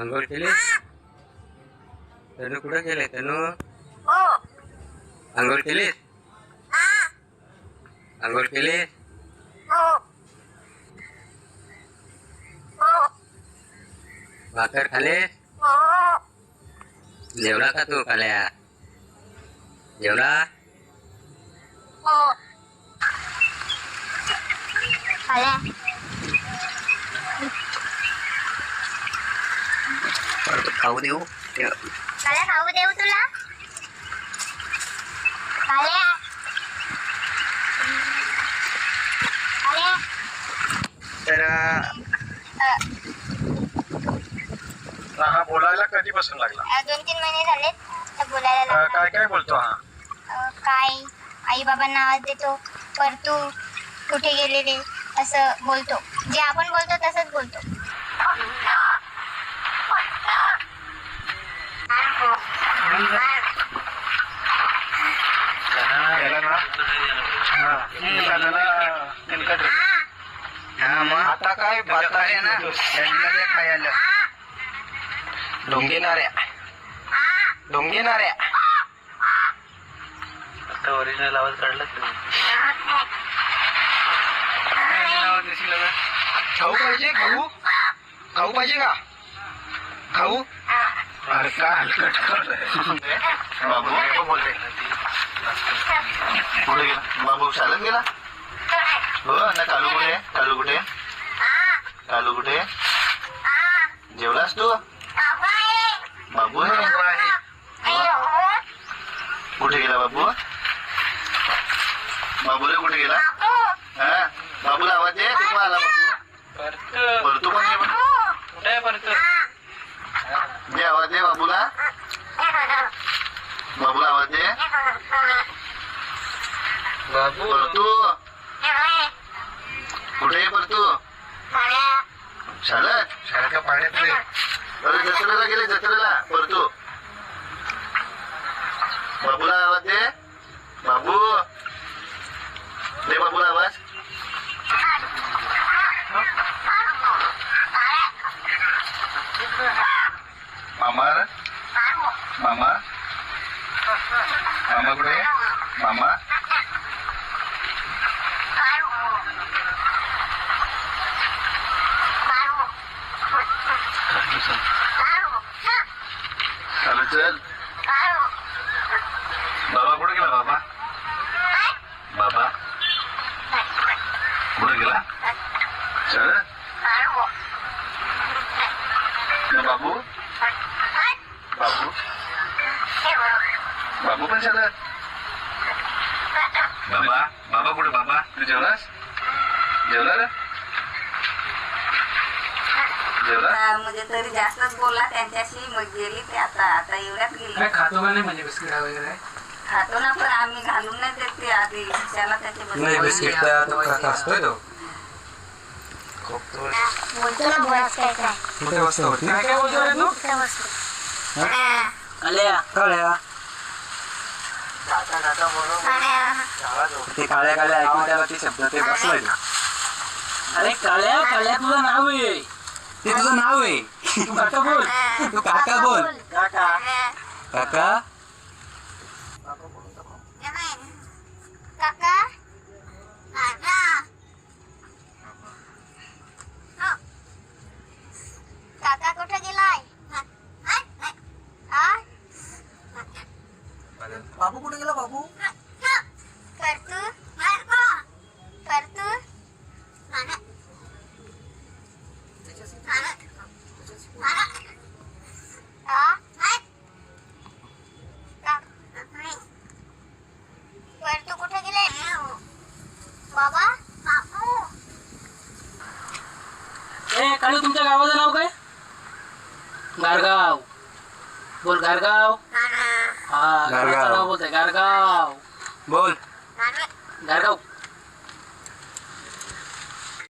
आंघोळ केली तनू कुठं गेले तनू आंघोळ केली आंघोळ केली भाकर खाले जेवला का तू काल्या जेवला आल्या खाऊ देऊ. काल्या खाऊ देऊ तुला? काल्या तर हा बोलायला कधीपासून लागला? दोन तीन महिने तर बोलायला अ, लागला. काय काय बोलतो हा? अ, काय? आई बाबांना आवाज देतो. पर तू कुठे गेलेले? असं बोलतो. जे आपण बोलतो तसंच बोलतो याला ना हा, आहे. हा मग आता काय भात आहे ना त्यांना खायला डोंगेणाऱ्या डोंगेणाऱ्या आता ओरिजिनल आवाज काढला तुम्ही खाऊ पाहिजे खाऊ खाऊ पाहिजे का खाऊ अरे काय हलकट. बाबू बोलते पुढे गेला. बाबू शाळेत गेला? हो ना कालू कुठे कालू कुठे कालू कुठे जेवलास तू? बाबू आहे. कुठे गेला बाबू? बाबू रे कुठे गेला? हा? बाबूला आवाज दे तू आला बाबू? परतू पण ये पण. दे आवाज दे बाबूला. बाबूला आवाज दे. बाबू परतू कुठे आहे परतू शाळेत शाळेच्या पाण्यात अरे जत्रेला गेले जत्रेला. परतू बाबूला आवाज दे. बाबू. दे बाबूला आवाज. चालू चल बाबा कुठे गेला बाबा बाबा कुठे गेला चल बाबू बाबू बाबू पण चालत बाबा बाबा कुठे बाबा तू जेवलास जेवला रे म्हणजे तरी जास्तच बोलला त्यांच्याशी मग गेली ते आता आता एवढ्यात गेली. काय खातो का नाही म्हणजे बिस्किट वगैरे? खातो ना पण आम्ही घालून नाही देत ते आधी त्याला त्याचे बदल- नाही बिस्किट तर तो खाता असतोय तो. बोलतो ना बोलाच काय? काय कुठे वाजता होती काय काय बोलतो रे तू? कुठं बसतो आल्या. काळ्या. ते काळ्या काळ्या ऐकून त्याला ते शब्द ते बसलाय. अरे काळ्या काळ्या तुझं नाव आहे. ते तुझं नाव आहे. तू काका बोल. तू काका बोल. काका. काका? काका? काका? कुठे गेलाय? बाबू कुठे गेला बाबू? परतू परतू आ? का- परतू कुठे गेले बाबा ए काळू तुमच्या गावाचं नाव काय? गारगाव. बोल गारगाव. हा गारगाव. नाव बोलतोय गारगाव. बोल. गारगाव.